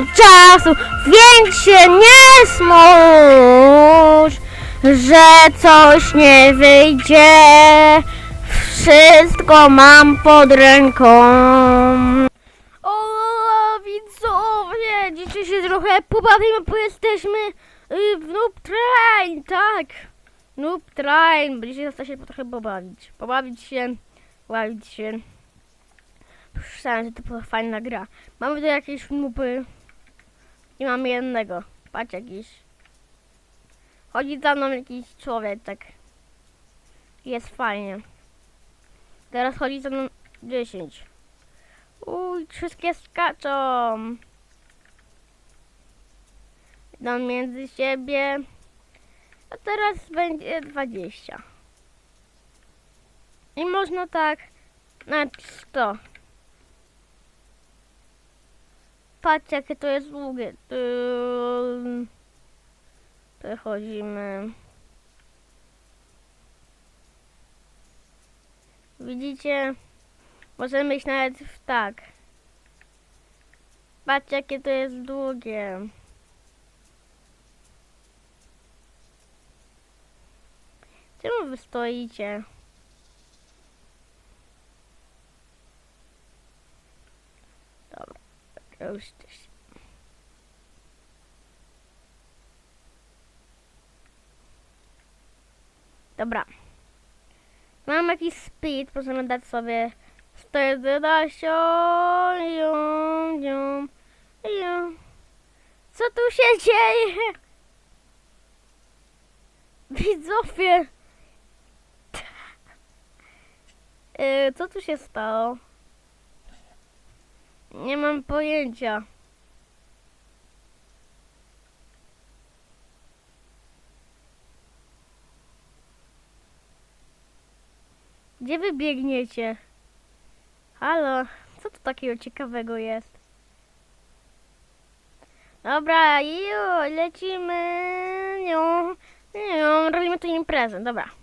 czasu, więc się nie smuć, że coś nie wyjdzie. Wszystko mam pod ręką. O, widzowie, dzisiaj się trochę pobawimy, bo jesteśmy y, w Noob Train, tak. Noob Train, chce się trochę pobawić. Pobawić się, bawić się. Myślałem, że to była fajna gra. Mamy tu jakieś nupy. I mamy jednego. Patrz jakiś. Chodzi za mną jakiś człowiek, tak. Jest fajnie. Teraz chodzi za mną 10. Uj, wszystkie skaczą. Idą między siebie. A teraz będzie 20. I można tak nawet 100. Patrz jakie to jest długie. Przechodzimy. Widzicie? Możemy iść nawet w tak. Patrz jakie to jest długie. Czemu wy stoicie? Już też. Dobra. Mam jakiś speed, możemy dać sobie 111. Jum, jum, jum. Co tu się dzieje? Widzowie. Yy, co tu się stało? Nie mam pojęcia. Gdzie wy biegniecie? Halo, co tu takiego ciekawego jest? Dobra, ju, lecimy. Niu, niu, robimy tu imprezę, dobra.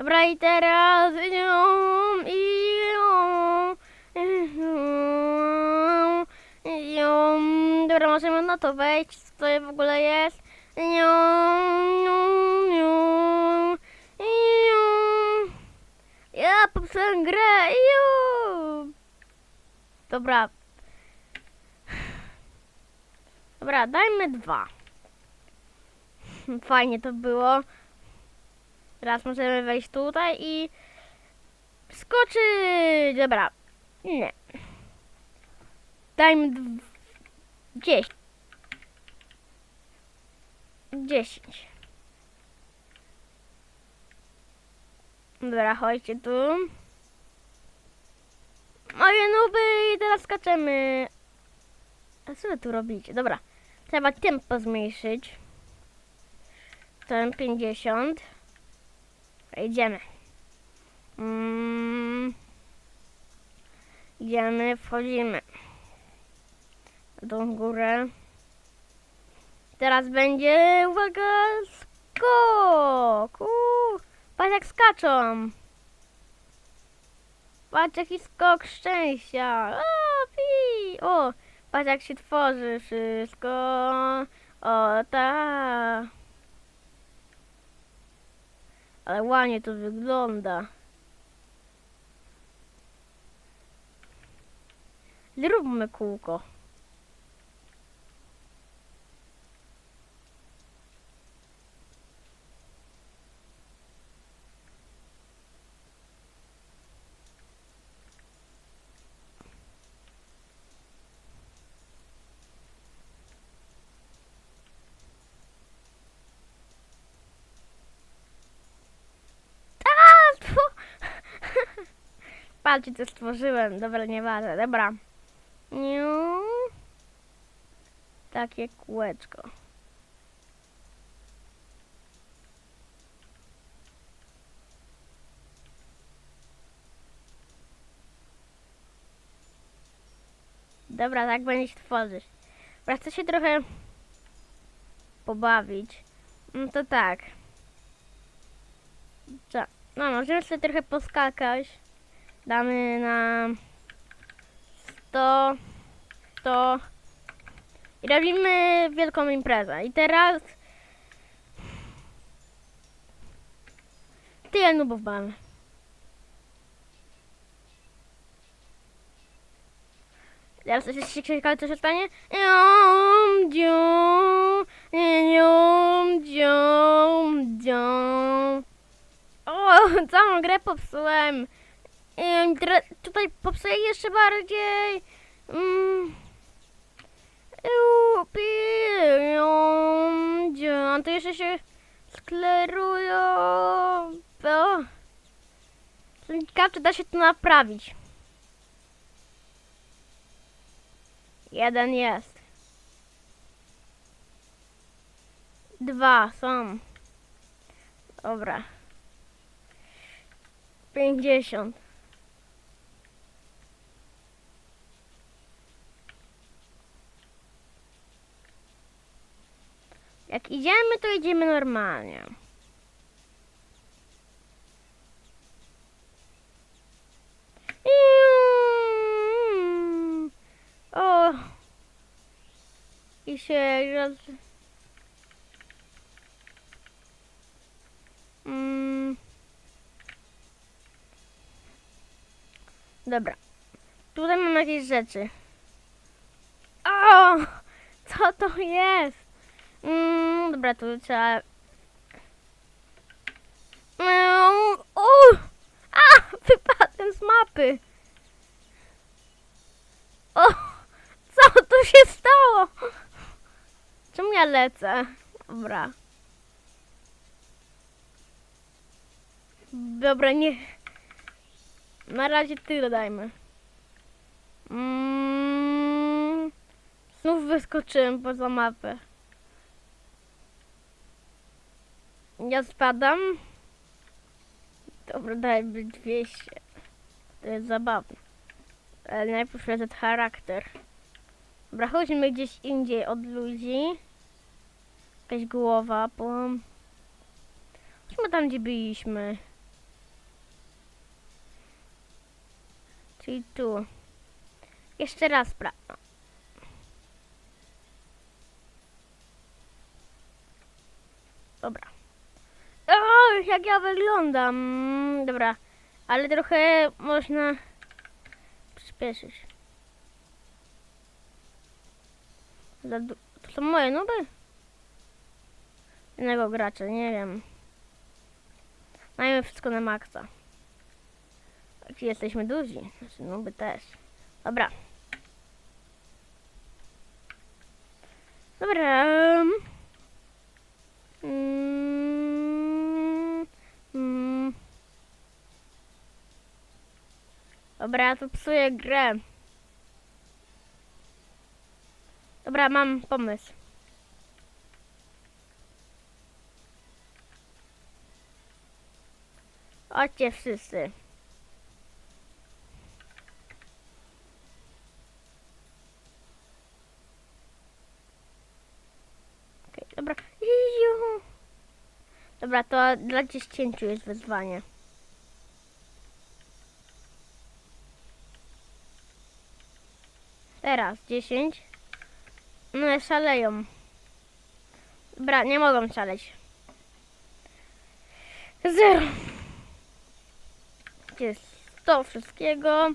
Dobra, i teraz. Dobra, możemy na to wejść, co to w ogóle jest. Ja popsułem grę. Dobra. Dobra, dajmy dwa. Fajnie to było. Teraz możemy wejść tutaj i skoczyć. Dobra. Nie. Dajmy dw- dziesięć. 10. Dobra, chodźcie tu. Moje nuby i teraz skaczemy. A co wy tu robicie? Dobra, trzeba tempo zmniejszyć. Ten 50. Idziemy. Mm. Idziemy, wchodzimy. Tą górę. Teraz będzie, uwaga, skok. Patrz jak skaczą. Patrz jaki skok szczęścia. O, pi. o patrz jak się tworzy wszystko. O, ta. Ale ładnie to wygląda. Zróbmy kółko. A, tfu. Patrzcie, co stworzyłem. Dobra, nieważne. Dobra. Niu. Takie kółeczko. Dobra, tak będzie się tworzyć. Dobra, chcę się trochę pobawić. No to tak. No, możemy sobie trochę poskakać. Damy na 100, 100 i robimy wielką imprezę. I teraz tyle nubów mamy. Teraz jesteście ciekawi, co się stanie? Jum, dzium, jum, dzium, dzium. O, całą grę popsułem. Tutaj popsuję jeszcze bardziej. Mm. Upiją. To jeszcze się sklerują. O. Ciekawe, czy da się to naprawić. Jeden jest. Dwa są. Dobra. Pięćdziesiąt. Jak idziemy, to idziemy normalnie. O. I się roz... Mm. Dobra. Tutaj mam jakieś rzeczy. O! Co to jest? Mm, dobra, tu trzeba... Mm, o! A! Wypadłem z mapy! O! Co tu się stało? Czemu ja lecę? Dobra. Dobra, nie. Na razie ty dodajmy. Mm, znów wyskoczyłem poza mapę. Ja spadam. Dobra, dajmy 200. To jest zabawne. Ale najpierw lecę charakter. Dobra, chodźmy gdzieś indziej od ludzi. Jakaś głowa, bo... Chodźmy tam, gdzie byliśmy. Czyli tu. Jeszcze raz sprawdzę. Dobra. O, jak ja wyglądam. Mm, Dobra. Ale trochę można przyspieszyć. To są moje nuby? Innego gracza, nie wiem. Mamy wszystko na maksa. Jeśli jesteśmy duzi, znaczy nuby też. Dobra. Dobra. Mm, Dobra, ja tu psuję grę. Dobra, mam pomysł. Chodźcie wszyscy. Okej, dobra. Dobra, to dla dziesięciu jest wyzwanie. Teraz 10. No szaleją. Dobra, nie mogą szaleć. Zero. Jest 100 wszystkiego?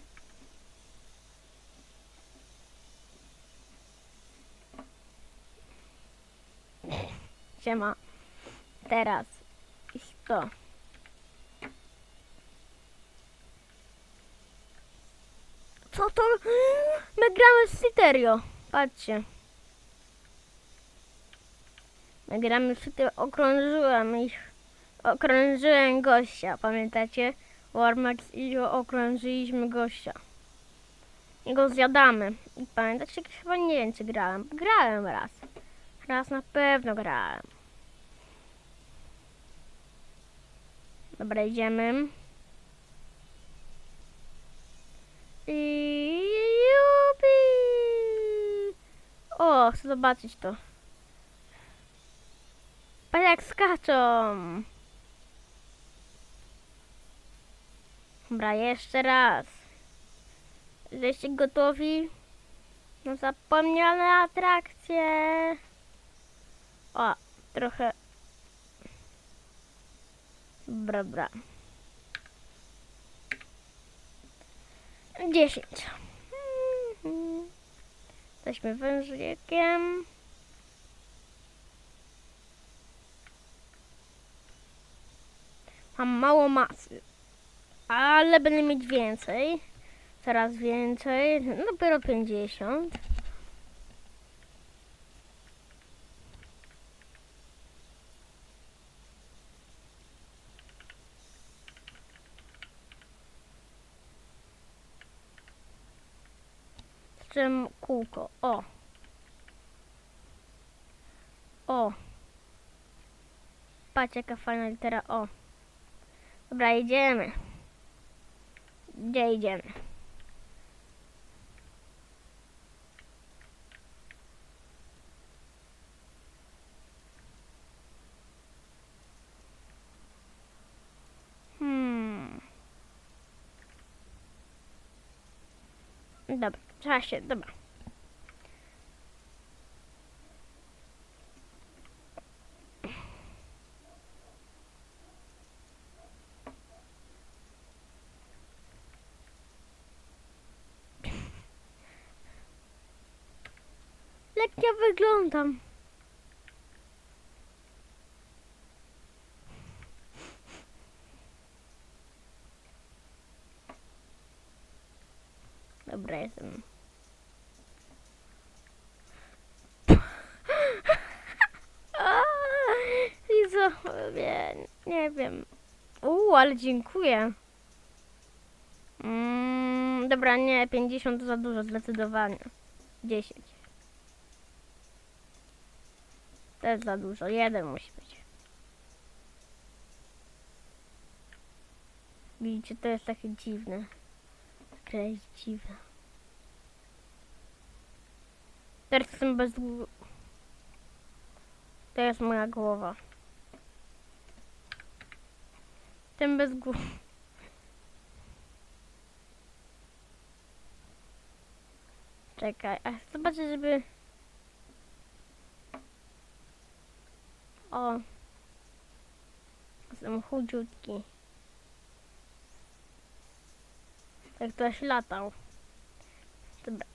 Siema. Teraz. I 100. Co to? My gramy w Citerio. Patrzcie. My gramy w Citerio. Okrążyłem ich. Okrążyłem gościa. Pamiętacie? Warmax i okrążyliśmy gościa. I go zjadamy. I pamiętacie? Chyba nie wiem, czy grałem. Grałem raz. Raz na pewno grałem. Dobra, idziemy. I jupi! O, chcę zobaczyć to. Patrz jak skaczą. Dobra, jeszcze raz. Jesteście gotowi na zapomniane atrakcje? O, trochę. Bra, bra. Dziesięć. Jesteśmy wężykiem. Mam mało masy, ale będę mieć więcej. Coraz więcej. Dopiero 50. Czym kółko? O. O. Patrz jaka fajna litera O. Dobra, idziemy. Gdzie idziemy? Hmm. Dobra, trzeba się, dobra. Jak ja wyglądam? Dobra, jestem. I co? Nie, nie wiem. Uuu, ale dziękuję. Mm, dobra, nie, 50 to za dużo, zdecydowanie. 10. To jest za dużo. Jeden musi być. Widzicie, to jest takie dziwne. To jest dziwne. Teraz jestem bez. To jest moja głowa. Ten bez głowy. Czekaj, a zobaczę, żeby... O. Jestem chudziutki. Jak ktoś latał. Dobra.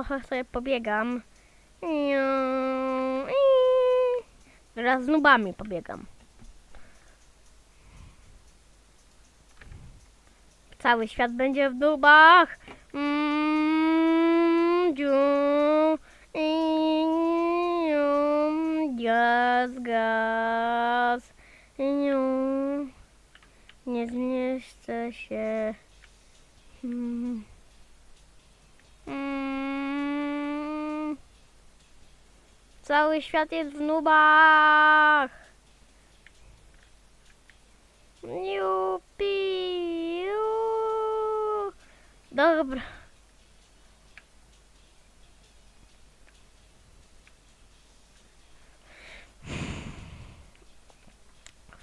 Trochę sobie pobiegam. Teraz z nubami pobiegam. Cały świat będzie w dubach. Mm, gaz, gaz. Nie zmieszczę się. Mm. Cały świat jest w nubach. Jupi. ju. Dobra.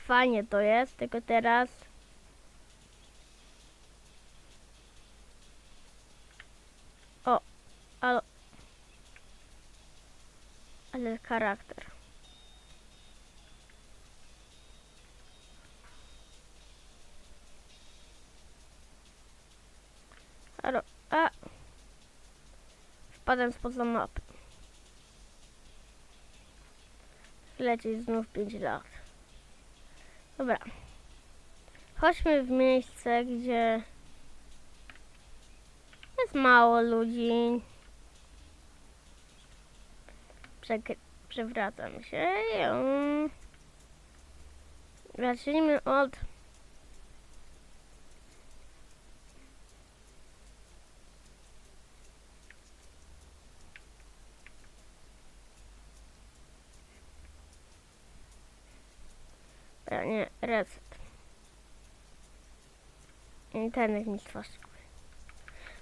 Fajnie to jest, tylko teraz O, ale ale charakter. Halo, a wpadłem spoza mapy. Lecieć znów 5 lat. Dobra. Chodźmy w miejsce, gdzie jest mało ludzi. Przewracam się. Ją. Zacznijmy od Dobra, nie, reset. Internet mi stworzy.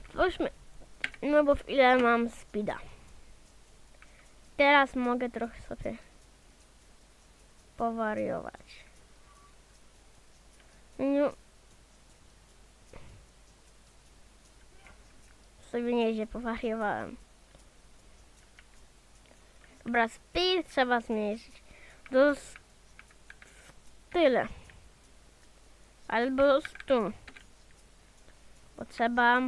Twórzmy. No bo w ile mam speeda. Teraz mogę trochę sobie powariować. No. Sobie nieźle powariowałem. Dobra, speed trzeba zmniejszyć. Do tyle. Albo 100. Bo trzeba...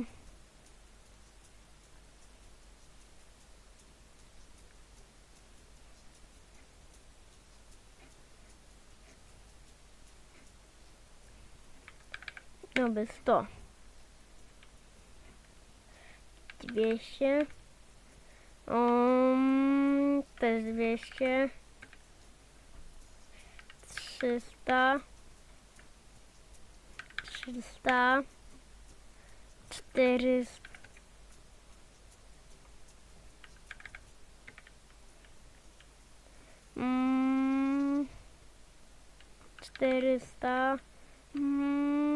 By 100. 200. Um, też 200. 300. 300. 400. Mm, 400. Mm.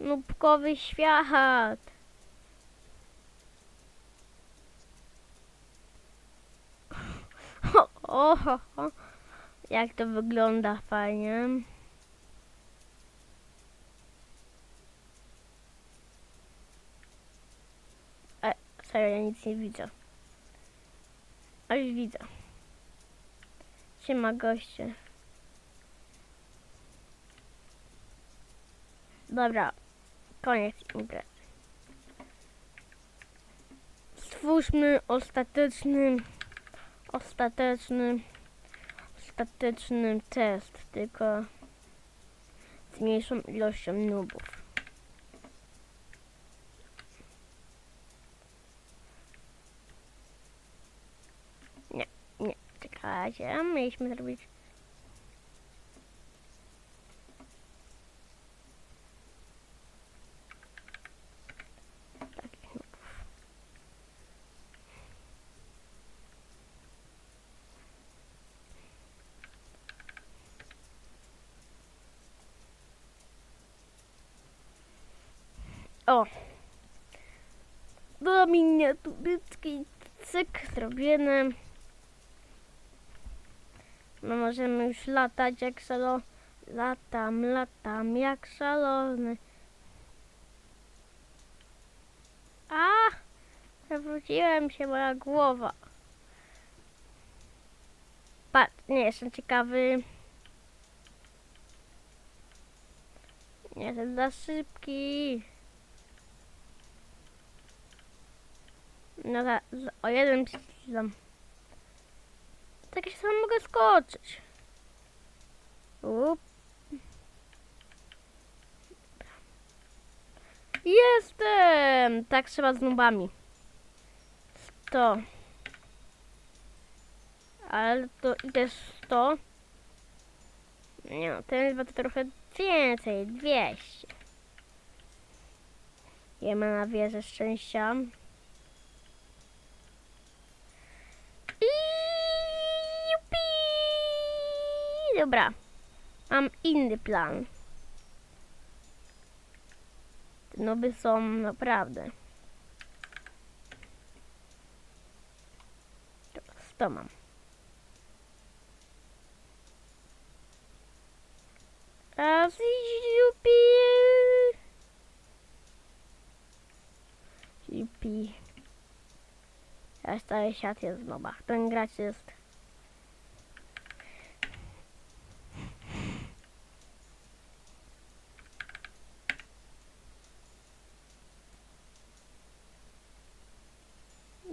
Nubkowy świat. O, o, ho. Jak to wygląda fajnie. E, serio, ja nic nie widzę. A już widzę. Siema goście. Dobra, koniec imprezy. Stwórzmy ostateczny, ostateczny, ostateczny test, tylko z mniejszą ilością nubów. Nie, nie, czekajcie, mieliśmy zrobić O! Do miniaturyczki cyk zrobiony. My możemy już latać jak szalony. Latam, latam jak szalony. A! Przewróciłem się moja głowa. Patrz, nie jestem ciekawy. Nie jestem za szybki. No za, o jeden przycisam. Tak się sam mogę skoczyć. Up. Jestem! Tak trzeba z nubami. 100. Ale to i też 100. Nie no, ten chyba to trochę więcej, 200. Jemy na wieżę szczęścia. Dobra, mam inny plan. Te noby są naprawdę. 100 mam. Raz i jupi! Jupi. Ja staję siat jest w nobach. Ten gracz jest.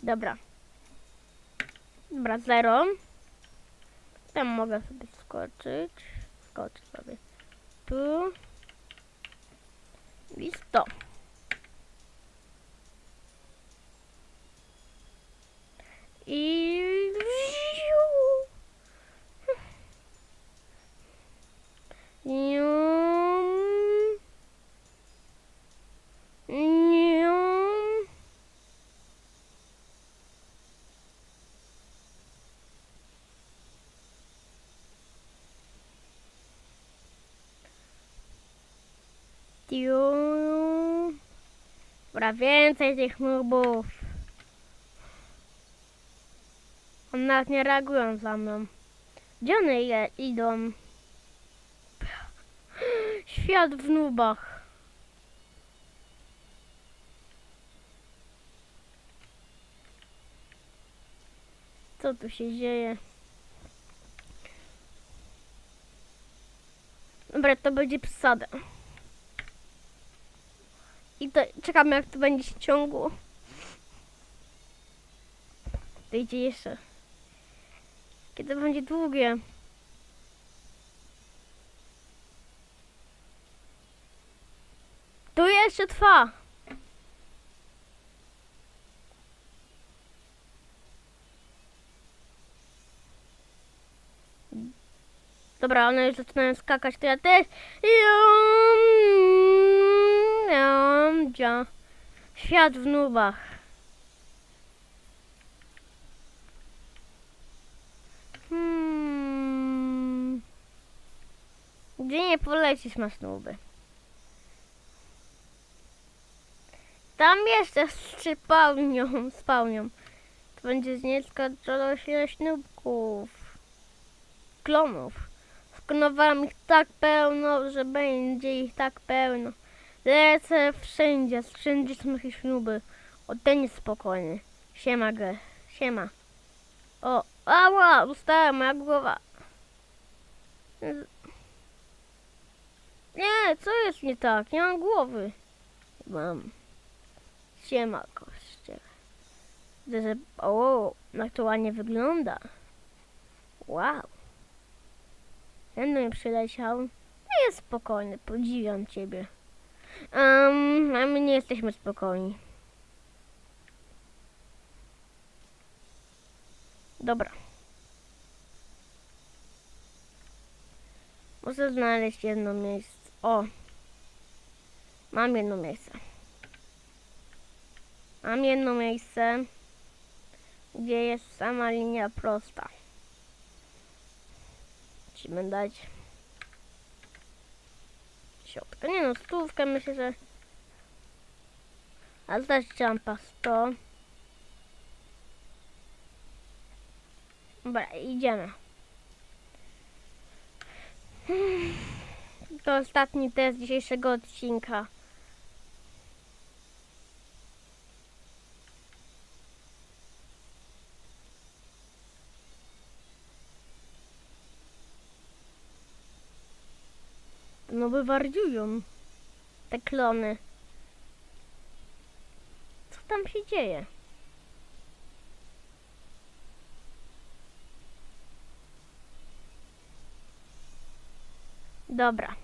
Dobra. Dobra, zero. Tam mogę sobie skoczyć. Skoczę sobie. Tu. I sto. I... Dobra, więcej tych nubów. One nawet nie reagują za mną. Gdzie one je idą? Świat w nubach. Co tu się dzieje? Dobra, to będzie psada. I to czekamy jak to będzie się ciągło. To idzie jeszcze. Kiedy będzie długie. Tu jeszcze trwa. Dobra, one już zaczynają skakać, to ja też. Jum, jum, Świat w nubach. Hmm. Gdzie nie polecisz masz nuby? Tam jeszcze spełnią, spełnią. To będzie nieskończoność ilość nubków. Klonów. Sklonowałam ich tak pełno, że będzie ich tak pełno. Lecę wszędzie, wszędzie są jakieś nuby. O, ten jest spokojny. Siema, ge. Siema. O, ała, ustała moja głowa. Nie, co jest nie tak? Nie mam głowy. Mam. Siema, koście. Widzę, że... O, jak to ładnie wygląda. Wow. Ten mnie przyleciał. No jest spokojny, podziwiam ciebie. Um, a my nie jesteśmy spokojni. Dobra. Muszę znaleźć jedno miejsce. O! Mam jedno miejsce. Mam jedno miejsce, gdzie jest sama linia prosta. Musimy dać środka. Nie no, stówkę myślę, że... A zdać jumpa 100. Dobra, idziemy. To ostatni test dzisiejszego odcinka. No te klony. Co tam się dzieje? Dobra.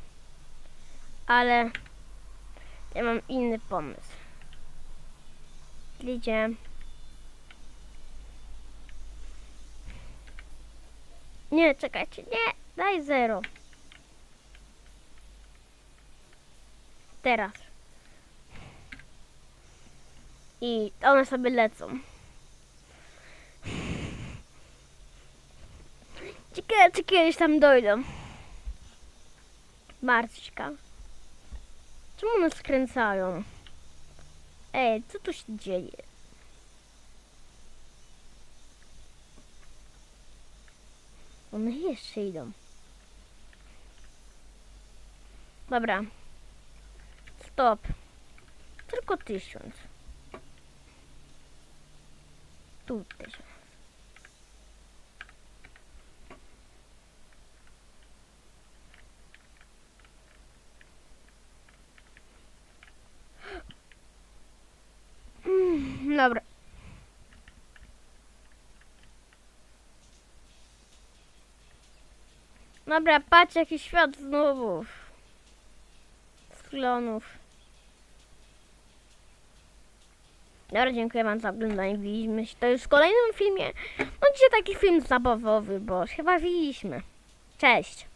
Ale ja mam inny pomysł. Idzie. Nie, czekajcie, nie, daj zero. Teraz. I one sobie lecą. Ciekawe, czy kiedyś tam dojdą. Bardzo ciekawe. Czemu one skręcają? Ej, co tu się dzieje? One jeszcze idą. Dobra. Stop. Tylko tysiąc. Tu tysiąc. Mm, Dobra. Dobra, patrz jaki świat znowu. Z. Dobra, dziękuję wam za oglądanie. Widzimy się to już w kolejnym filmie. No dzisiaj taki film zabawowy, bo się bawiliśmy. Cześć.